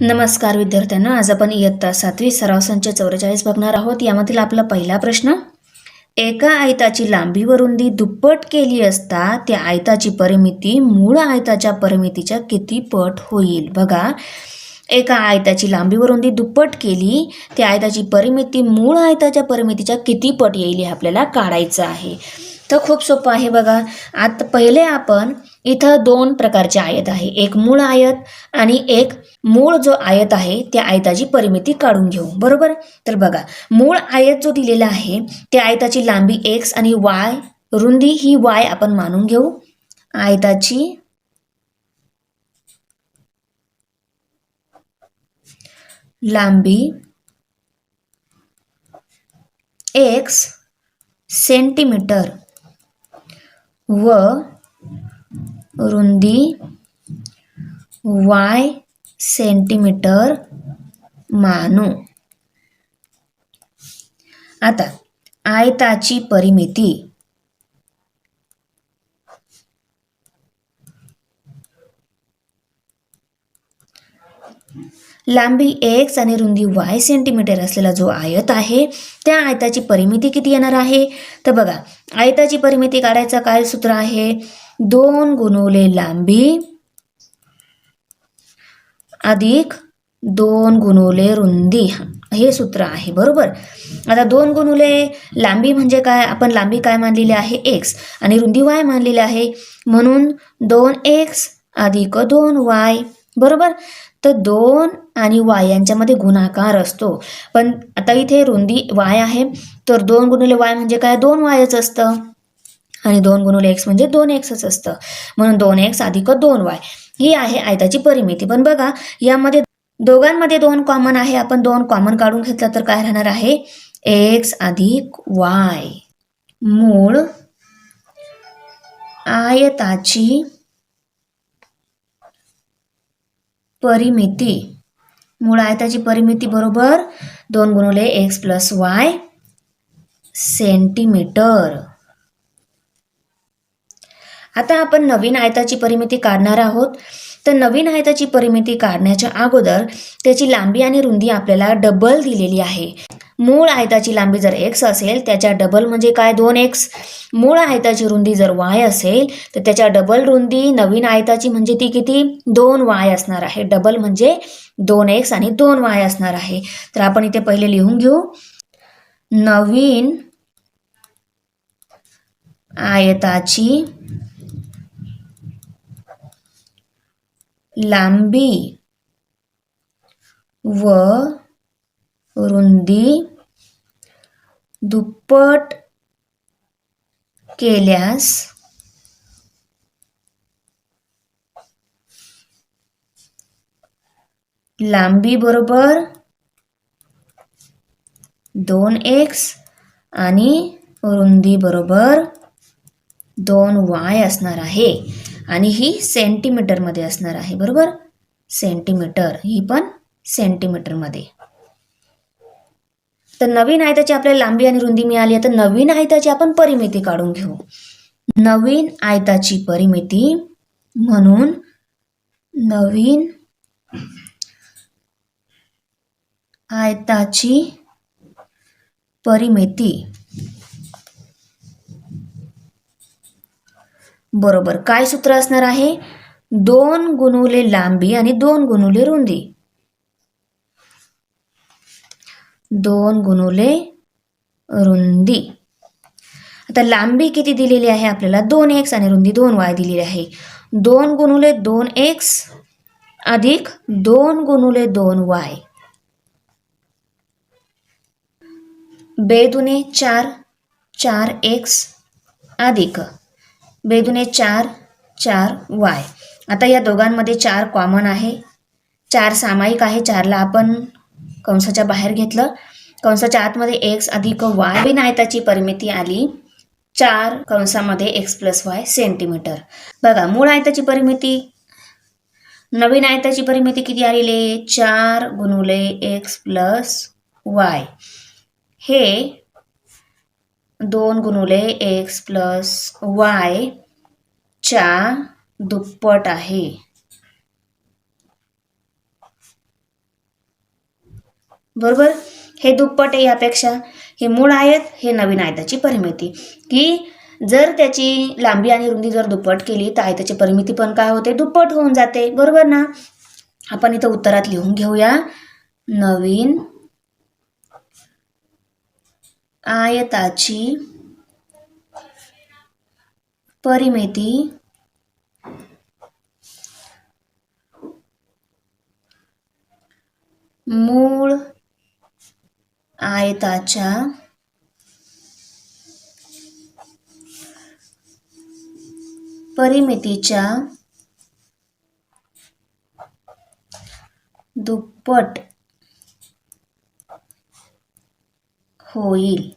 नमस्कार विद्यार्थ्यांना आज आपण इयत्ता सातवी सराव संच चौवेचाळीस बघणार आहोत. यामधील आपला पहिला प्रश्न एका आयताची लांबी व रुंदी दुप्पट केली असता त्या आयताची परिमिती मूळ आयताच्या परिमितीच्या किती पट होईल? बघा एका आयताची लांबी व रुंदी दुप्पट केली त्या आयताची परिमिती मूळ आयताच्या परिमितीच्या किती पट येईल हे आपल्याला काढायचं आहे. तर खूप सोपं आहे बघा. आता पहिले आपण इथं दोन प्रकारचे आयत आहे. एक मूळ आयत आणि एक मूळ जो आयत आहे त्या आयताची परिमिती काढून घेऊ. बरोबर? तर बघा मूळ आयत जो दिलेला आहे त्या आयताची लांबी एक्स आणि वाय रुंदी ही वाय आपण मानून घेऊ. आयताची लांबी एक्स सेंटीमीटर व रुंदी वाय सेंटीमीटर मानू. आता आयताची परिमिती. लांबी एक्स आणि रुंदी वाय सेंटीमीटर असलेला जो आयत आहे त्या आयताची परिमिती किती येणार आहे? तर बघा आयताची परिमिती काढायचं काय सूत्र आहे? दोन गुणवले लांबी अधिक दोन गुणवले रुंदी. हे सूत्र आहे बरोबर? आता दोन गुणुले लांबी म्हणजे काय? आपण लांबी काय मानलेली आहे? एक्स आणि रुंदी वाय मानलेली आहे. म्हणून दोन एक्स अधिक दोन वाय बरोबर? तर दोन आणि वाय यांच्यामध्ये गुणाकार असतो. पण आता इथे रुंदी वाय आहे. तर दोन गुणुले वाय म्हणजे काय? दोन वायच असतं. आणि दोन गुणुले एक्स म्हणजे दोन एक्सच असतं. म्हणून दोन एक्स अधिक दोन वाय ही आहे आयताची परिमिती. पण बघा यामध्ये दोघांमध्ये दोन कॉमन आहे. आपण दोन कॉमन काढून घेतलं तर काय राहणार आहे? एक्स अधिक वाय मूळ आयताची परिमिती. मूळ आयताची परिमिती बरोबर दोन गुणवले एक्स प्लस वाय सेंटीमीटर आता आपण नवीन आयताची परिमिती काढणार आहोत. तर नवीन आयताची परिमिती काढण्याच्या अगोदर त्याची लांबी आणि रुंदी आपल्याला डबल दिलेली आहे. मूळ आयताची लांबी जर एक्स असेल त्याच्या डबल म्हणजे काय? दोन एक्स मूळ आयताची रुंदी जर वाय असेल तर त्याच्या डबल रुंदी नवीन आयताची म्हणजे ती किती? दोन वाय असणार आहे. डबल म्हणजे दोन एक्स आणि दोन वाय असणार आहे. तर आपण इथे पहिले लिहून घेऊ. नवीन आयताची लांबी व रुंदी दुप्पट केल्यास लांबी बरोबर दोन एक्स आणि रुंदी बरोबर दोन वाय असणार आहे. आणि ही सेंटीमीटरमध्ये असणार आहे बरोबर? सेंटीमीटर ही पण सेंटीमीटरमध्ये तर नवीन आयताची आपल्याला लांबी आणि रुंदी मिळाली आहे तर नवीन आयताची आपण परिमिती काढून घेऊ. नवीन आयताची परिमिती म्हणून नवीन आयताची परिमिती बरोबर. काय सूत्र असणार आहे? दोन गुणुले लांबी आणि दोन गुणुले रुंदी. दोन गुणुले रुंदी. आता लांबी किती दिलेली आहे आपल्याला? दोन एक्स आणि रुंदी दोन वाय दिलेली आहे. दोन गुणुले दोन एक्स अधिक दोन गुणुले दोन वाय. बेदुने चार चार एक्स अधिक बेदुने चार चार वाय. आता या दोघांमध्ये चार कॉमन आहे. चार सामायिक आहे. चारला आपण कंसाच्या बाहेर घेतलं. कंसाच्या आतमध्ये एक्स अधिक वाय बिन आयताची परिमिती आली. चार कंसामध्ये एक्स प्लस वाय सेंटीमीटर बघा मूळ आयताची परिमिती नवीन आयताची परिमिती किती आलेली आहे? चार गुणुले एक्स प्लस वाय हे दोन गुणुले एक्स प्लस वाय च्या दुप्पट आहे. बरोबर? हे दुप्पट आहे यापेक्षा. हे मूळ आयत हे नवीन आयताची परिमिती. की जर त्याची लांबी आणि रुंदी जर दुप्पट केली तर आयताची परिमिती पण काय होते? दुप्पट होऊन जाते. बरोबर ना? आपण इथं उत्तरात लिहून घेऊया. नवीन आयताची परिमिती मूळ आयताच्या परिमितीच्या दुप्पट होईल.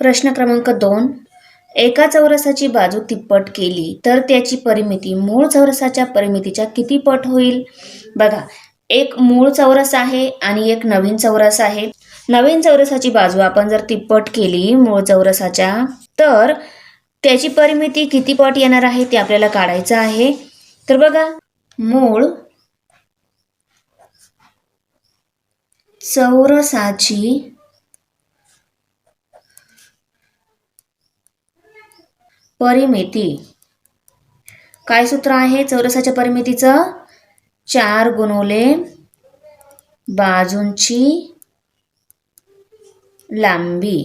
प्रश्न क्रमांक दोन. एका चौरसाची बाजू तिप्पट केली तर त्याची परिमिती मूळ चौरसाच्या परिमितीच्या किती पट होईल? बघा एक मूळ चौरस आहे आणि एक नवीन चौरस आहे. नवीन चौरसाची बाजू आपण जर तिप्पट केली मूळ चौरसाच्या तर त्याची परिमिती किती पट येणार आहे ते आपल्याला काढायचं आहे. तर बघा मूळ चौरसाची परिमिती. काय सूत्र आहे? चौरसाच्या परिमितीचं चार गुणवले बाजूंची लांबी.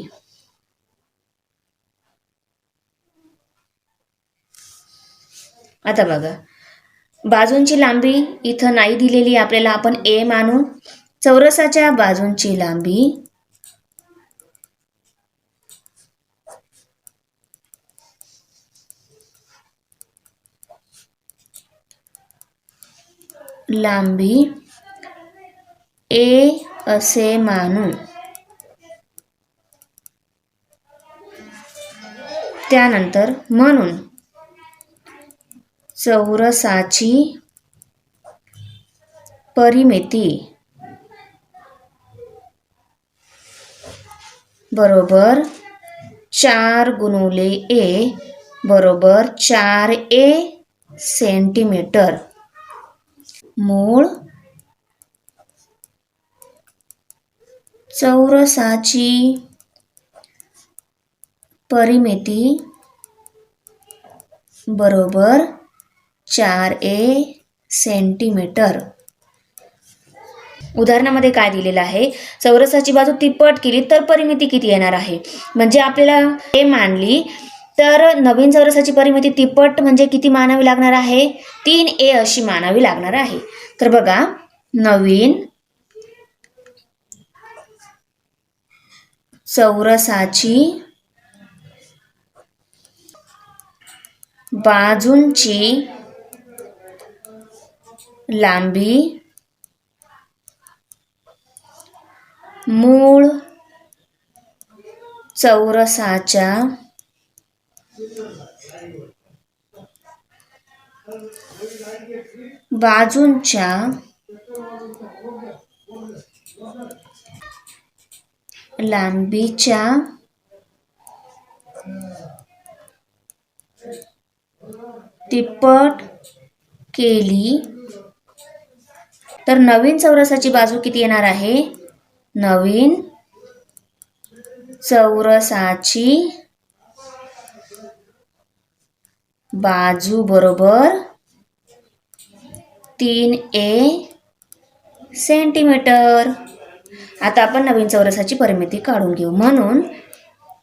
आता बघा. बाजूंची लांबी इथं नाही दिलेली आपल्याला आपण ए मानू चौरसाच्या बाजूंची लांबी. लांबी. ए असे मानू. त्यानंतर म्हणून. चौरसाची परिमिती. बरोबर चार गुणवले ए बरोबर चार ए सेंटीमीटर. मूळ चौरसाची परिमिती बरोबर चार ए सेंटीमीटर. उदाहरणामध्ये काय दिलेलं आहे? चौरसाची बाजू तिप्पट केली तर परिमिती किती येणार आहे? म्हणजे आपल्याला हे मानली तर नवीन चौरसाची परिमिती तिप्पट म्हणजे किती मानावी लागणार आहे? तीन ए अशी मानावी लागणार आहे. तर बघा नवीन चौरसाची बाजूंची लांबी मूळ चौरसाच्या बाजूंच्या लांबीच्या तिप्पट केली. तर नवीन चौरसाची बाजू किती येणार आहे? नवीन चौरसाची बाजू बरोबर तीन ए सेंटीमीटर आता आपण नवीन चौरसाची परिमिती काढून घेऊ. म्हणून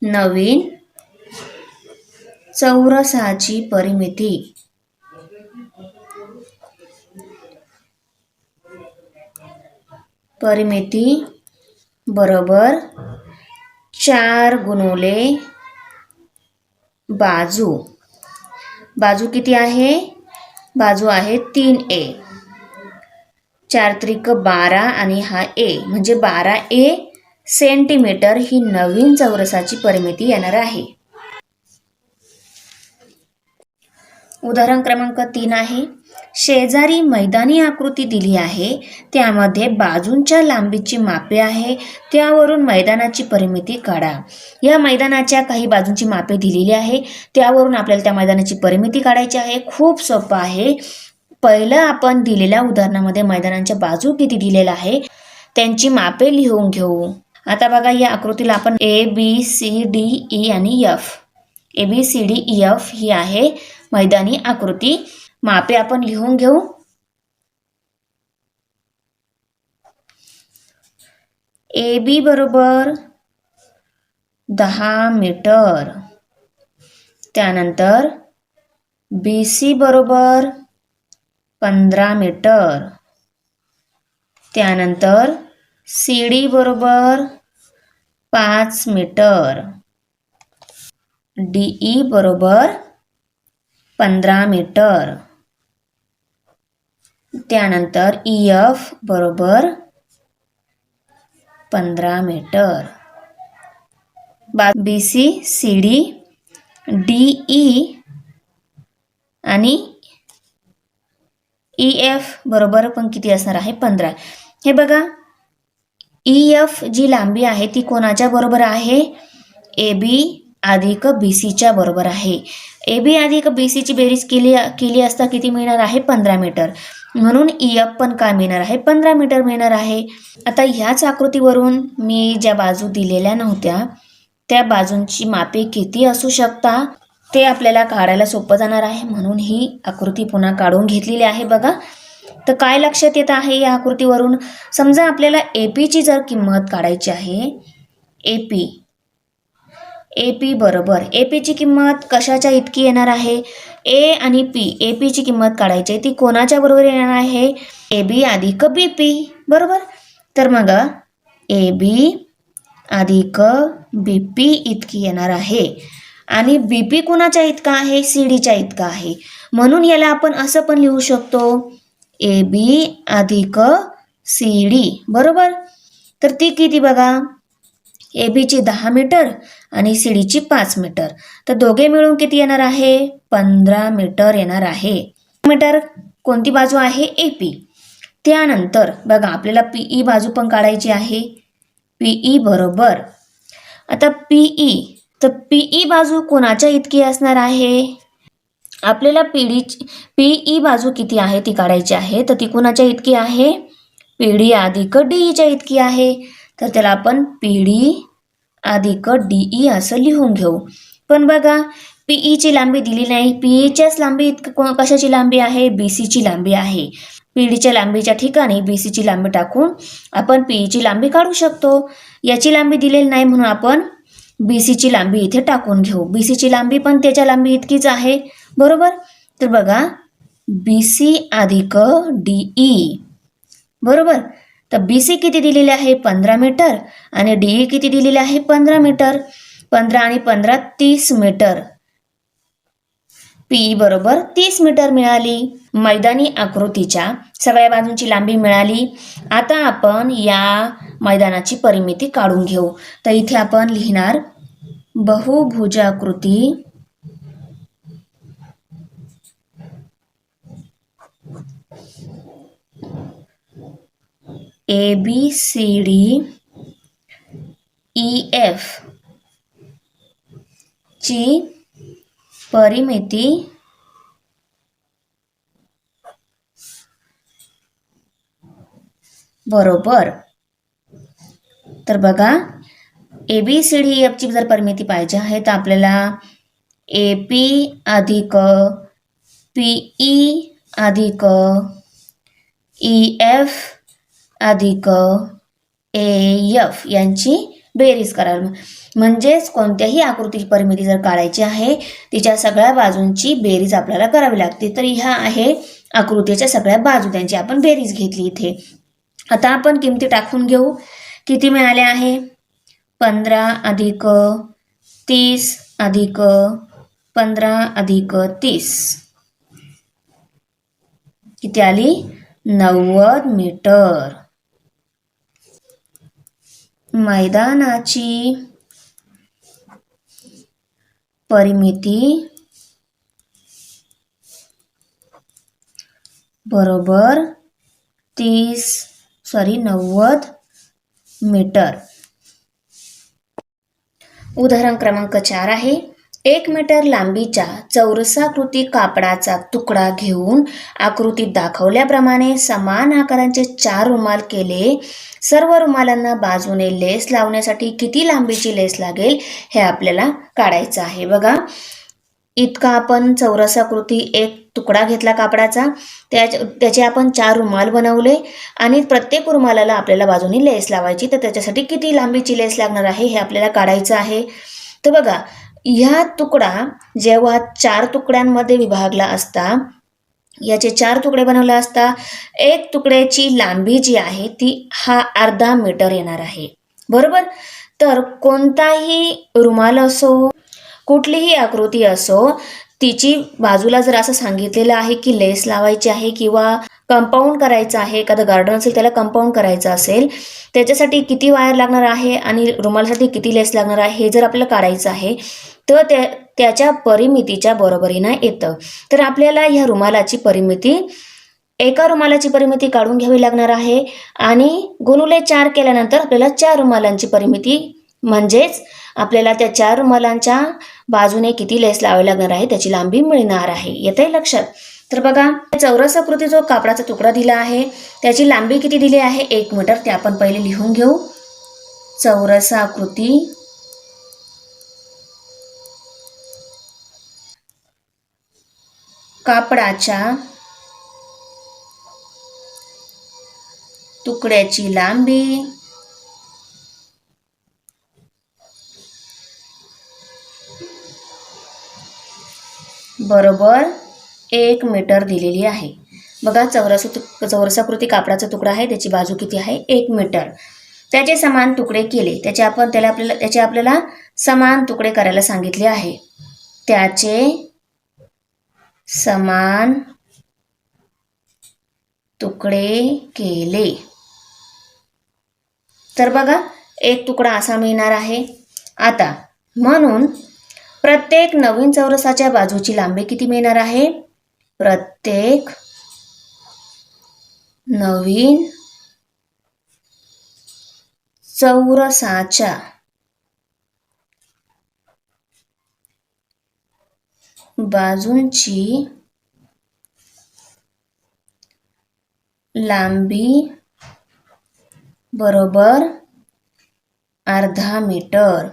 नवीन चौरसाची परिमिती. परिमिती बरोबर. चार गुणवले बाजू. बाजू किती आहे? बाजू आहे तीन ए. चार त्रिक बारा आणि हा ए. म्हणजे बारा ए सेंटीमीटर ही नवीन चौरसाची परिमिती येणार आहे. उदाहरण क्रमांक तीन आहे. शेजारी मैदानी आकृती दिली आहे. त्यामध्ये बाजूंच्या लांबीची मापे आहे. त्यावरून मैदानाची परिमिती काढा. या मैदानाच्या काही बाजूंची मापे दिलेली आहे. त्यावरून आपल्याला त्या मैदानाची परिमिती काढायची आहे. खूप सोपं आहे. पहिलं आपण दिलेल्या उदाहरणामध्ये मैदानांच्या बाजू किती दिलेल्या आहे त्यांची मापे लिहून घेऊ. आता बघा या आकृतीला आपण A B C D E आणि F A B C D E F ही आहे मैदानी आकृती. मापे आपण लिहून घेऊ. ए बी बरोबर दहा मीटर. त्यानंतर बी सी बरोबर पंधरा मीटर. त्यानंतर सी डी बरोबर पाच मीटर. डी ई बरोबर पंधरा मीटर. त्यानंतर ई एफ बरोबर पंधरा मीटर. बा B C C D D E आणि ई एफ बरोबर पण किती असणार आहे? पंधरा. हे बघा ई एफ जी लांबी आहे ती कोणाच्या बरोबर आहे? ए बी अधिक बी सीच्या बरोबर आहे. ए बी अधिक बी सीची बेरीज केली केली असता किती मिळणार आहे? पंधरा मीटर. म्हणून ई एफ पण काय मिळणार आहे? पंधरा मीटर मिळणार आहे. आता ह्याच आकृतीवरून मी ज्या बाजू दिलेल्या नव्हत्या त्या बाजूंची मापे किती असू शकता ते आपल्याला काढायला सोपं जाणार आहे. म्हणून ही आकृती पुन्हा काढून घेतलेली आहे बघा. तर काय लक्षात येत आहे या आकृतीवरून? समजा आपल्याला ए पीची जर किंमत काढायची आहे ए पी ए पी बरोबर. ए पीची किंमत कशाच्या इतकी येणार आहे? ए आणि पी ए पीची किंमत काढायची आहे ती कोणाच्या बरोबर येणार आहे? ए बी अधिक बी पी बरोबर? तर मग ए बी अधिक बी पी इतकी येणार आहे. आणि बी पी कुणाच्या इतका आहे? सी डीच्या इतका आहे. म्हणून याला आपण असं पण लिहू शकतो. ए बी अधिक सी डी बरोबर? तर ती किती बघा? ए बीची दहा मीटर. आणि शिडीची पाच मीटर. तर दोघे मिळून किती येणार आहे? पंधरा मीटर येणार आहे. मीटर कोणती बाजू आहे? ए पी त्यानंतर बघा आपल्याला पीई बाजू पण काढायची आहे. पीई बरोबर. आता पीई तर पीई बाजू कोणाच्या इतकी असणार आहे? आपल्याला पीडी पीई बाजू किती आहे ती काढायची आहे? तर ती कोणाच्या इतकी आहे? पीडी अधिक डीईच्या इतकी आहे. तर त्याला आपण पीडी अधिक डी ई असं लिहून घेऊ. पण बघा पीईची e लांबी दिली नाही. पीईच्याच e लांबी इतकं को- कशाची लांबी आहे? बी सीची लांबी आहे. पीडीच्या लांबीच्या ठिकाणी बी सीची लांबी टाकून आपण पीईची e लांबी काढू शकतो. याची लांबी दिलेली नाही म्हणून आपण बी सीची लांबी इथे टाकून घेऊ. बी सीची लांबी पण त्याच्या लांबी इतकीच आहे. बरोबर? तर बघा बी सी अधिक ई बरोबर? तर बी सी किती दिलेले आहे? पंधरा मीटर. आणि डी ई किती दिलेले आहे? पंधरा मीटर. पंधरा आणि पंधरा तीस मीटर. पी बरोबर तीस मीटर मिळाली. मैदानी आकृतीच्या सगळ्या बाजूंची लांबी मिळाली. आता आपण या मैदानाची परिमिती काढून घेऊ. तर इथे आपण लिहिणार बहुभुजाकृती A B C D E F ची परिमिती बरोबर. तर बघा ए बी सी डी एफची जर परिमिती पाहिजे आहे तर आपल्याला ए पी अधिक पी ई e अधिक e, ई एफ अधिक ए एफ यांची बेरीज कराल. म्हणजेच कोणत्याही आकृतीची परिमिती जर काढायची आहे तिच्या सगळ्या बाजूंची बेरीज आपल्याला करावी लागते. तर ह्या आहे आकृतीच्या सगळ्या बाजू त्यांची आपण बेरीज घेतली इथे. आता आपण किमती टाकून घेऊ. किती मिळाले आहे? पंधरा अधिक तीस अधिक पंधरा अधिक तीस. किती आली? नव्वद मीटर. मैदानाची परिमिती बरोबर तीस सॉरी नव्वद मीटर उदाहरण क्रमांक चार आहे. एक मीटर लांबीच्या चौरसाकृती कापडाचा तुकडा घेऊन आकृतीत दाखवल्याप्रमाणे समान आकारांचे चार रुमाल केले. सर्व रुमालांना बाजूने लेस लावण्यासाठी किती लांबीची लेस लागेल हे आपल्याला काढायचं आहे. बघा इतका आपण चौरसाकृती एक तुकडा घेतला कापडाचा. त्या त्याचे आपण चार रुमाल बनवले आणि प्रत्येक रुमालाला आपल्याला बाजूने लेस लावायची. तर त्याच्यासाठी किती लांबीची लेस लागणार आहे हे आपल्याला काढायचं आहे. तर बघा ह्या तुकडा जेव्हा चार तुकड्यांमध्ये विभागला असता याचे चार तुकडे बनवले असता एक तुकड्याची लांबी जी आहे ती हा अर्धा मीटर येणार आहे. बरोबर? तर कोणताही रुमाल असो कुठलीही आकृती असो तिची बाजूला जर असं सांगितलेलं आहे की लेस लावायची आहे किंवा कंपाऊंड करायचं आहे एखादं गार्डन असेल त्याला कंपाऊंड करायचं असेल त्याच्यासाठी किती वायर लागणार आहे आणि रुमालासाठी किती लेस लागणार आहे हे जर आपल्याला काढायचं आहे तर त्या त्याच्या परिमितीच्या बरोबरीनं येतं. तर आपल्याला ह्या रुमालाची परिमिती एका रुमालाची परिमिती काढून घ्यावी लागणार आहे आणि गुणुले चार केल्यानंतर आपल्याला चार रुमालांची परिमिती म्हणजेच आपल्याला त्या चार रुमालांच्या बाजूने किती लेस लावावी लागणार आहे त्याची लांबी मिळणार आहे. येते लक्षात? तर बघा चौरस आकृती जो कापडाचा तुकडा दिला आहे त्याची लांबी किती दिली आहे? एक मीटर. ते आपण पहिले लिहून घेऊ. चौरसाकृती कापडाच्या तुकड्याची लांबी. बरोबर एक मीटर दिलेली आहे. बघा चौरस चौरसाकृती कापडाचा तुकडा आहे त्याची बाजू किती आहे? एक मीटर. त्याचे समान तुकडे केले त्याचे आपण त्याला आपल्याला त्याचे आपल्याला समान तुकडे करायला सांगितले आहे. त्याचे समान तुकडे केले. तर बघा एक तुकडा असा मिळणार आहे. आता म्हणून प्रत्येक नवीन चौरसाच्या बाजूची लांबी किती मिळणार आहे? प्रत्येक नवीन चौरसाच्या बाजूंची लांबी बरोबर अर्धा मीटर.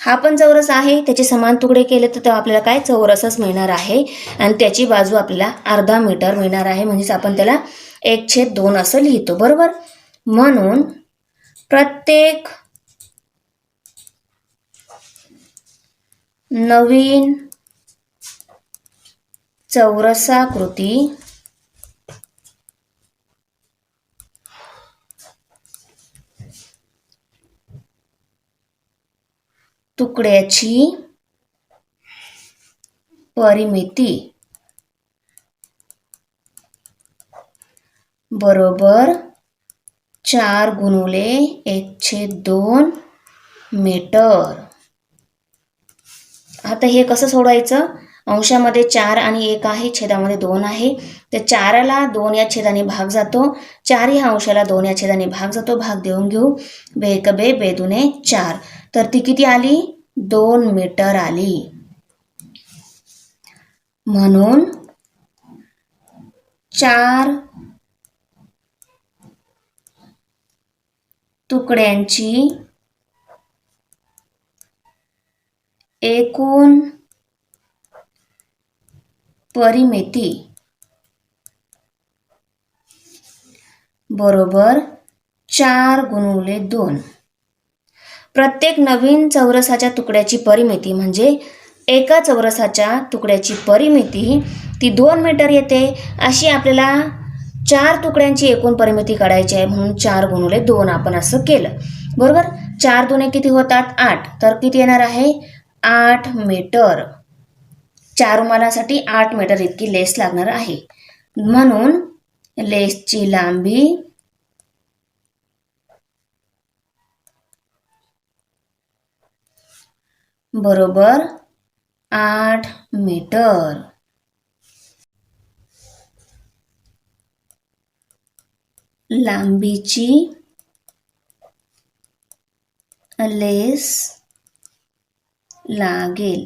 हा पण चौरस आहे त्याचे समान तुकडे केले तर तेव्हा आपल्याला काय? चौरसच मिळणार आहे. आणि त्याची बाजू आपल्याला अर्धा मीटर मिळणार आहे. म्हणजेच आपण त्याला एक छेद दोन असं लिहितो बरोबर? म्हणून प्रत्येक नवीन चौरसाकृती तुकड्याची परिमिती. बरोबर चार गुणुले एकशे दोन मीटर. आता हे कसं सोडायचं अंशामध्ये चार आणि एक आहे छेदामध्ये दोन आहे. तर चाराला दोन या छेदाने भाग जातो. चार ह्या अंशाला दोन या छेदाने भाग जातो. भाग देऊन घेऊ. बेक बे बेदुने चार. तर ती किती आली? दोन मीटर आली. म्हणून चार तुकड्यांची एकूण परिमिती. बरोबर चार गुणुले दोन. प्रत्येक नवीन चौरसाच्या तुकड्याची परिमिती म्हणजे एका चौरसाच्या तुकड्याची परिमिती ती दोन मीटर येते. अशी आपल्याला चार तुकड्यांची एकूण परिमिती काढायची आहे म्हणून चार गुणवले दोन आपण असं केलं. बरोबर? चार दुने किती होतात? आठ. तर किती येणार आहे? आठ मीटर. चार रुमालासाठी आठ मीटर इतकी लेस लागणार आहे. म्हणून लेसची लांबी बरोबर आठ मीटर. लांबीची लेस लागेल.